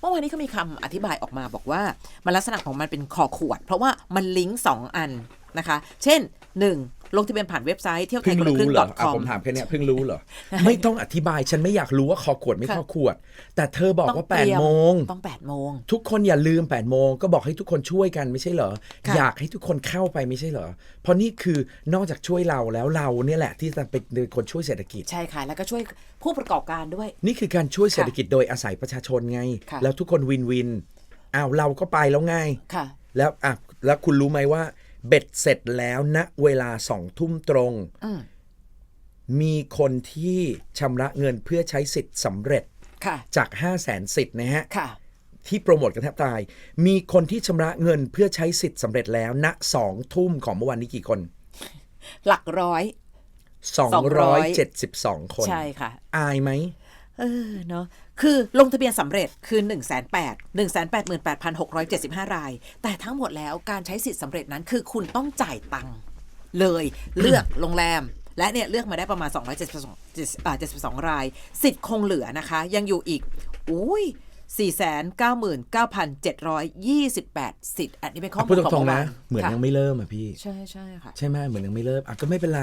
เมื่อวานนี้เขามีคำอธิบายออกมาบอกว่า มันลักษณะของมันเป็นคอขวด เพราะว่ามันลิงก์สองอันนะคะ เช่น 1. ลงทะเบียนผ่านเว็บไซต์เที่ยวไทเพิ่ยงคนละรู้ครึ่ง เหรอ .com อะผมถามแค่เนี้ยเพิ่งรู้เหรอ ไม่ต้องอธิบายฉันไม่อยากรู้ว่าคอขวดไม่ค่ะคอขวด แต่เธอบอกต้องว่าเตรีย8โมง ต้อง8โมง ทุกคนอย่าลืม8โมงก็บอกให้ทุกคนช่วยกันไม่ใช่เหรอ ค่ะ อยากให้ทุกคนเข้าไปไม่ใช่เหรอ เพราะนี่คือนอกจากช่วยเราแล้วเราเนี่ยแหละที่จะเป็นคนช่วยเศรษฐกิจ ใช่ค่ะ แล้วก็ช่วยผู้ประกอบการด้วย นี่คือการช่วยเศรษฐกิจโดยอาศัยประชาชนไง ค่ะ แล้วทุกคนวินวินอ้าวเราก็ไปแล้วไง ค่ะ แล้วอะแล้วคุณรู้ไหมว่า เบ็ดเสร็จแล้วณเวลาสองทุ่มตรง อืมมีคนที่ชำระเงินเพื่อใช้สิทธิ์สำเร็จค่ะ จาก5 0 0แสนสิทธิ์นะฮะ ค่ะ ที่โปรโมทกันแทบตาย มีคนที่ชำระเงินเพื่อใช้สิทธิ์สำเร็จแล้วณสองทุ่มของเมื่อวานนี้กี่คน หลักร้อย 272 คน ใช่ค่ะ อายไหม เออเนาะคือลงทะเบียนสำเร็จคือ 1 8 1 8 8 8 6 7 5 ราย แต่ทั้งหมดแล้วการใช้สิทธิ์สำเร็จนั้นคือคุณต้องจ่ายตังค์เลยเลือกโรงแรม และเนี่ยเลือกมาได้ประมาณ 272อ่า72ราย สิทธิ์คงเหลือนะคะ ยังอยู่อีกอุ้ย499,728 สิทธิ์ อันนี้เป็นข้อมูพูดลตของรงเมื่อๆนะวานเหมือนค่ะยังไม่เริ่มอะพี่ ใช่ใช่ค่ะ ใช่ไหมเหมือนยังไม่เริ่มอะก็ไม่เป็นไร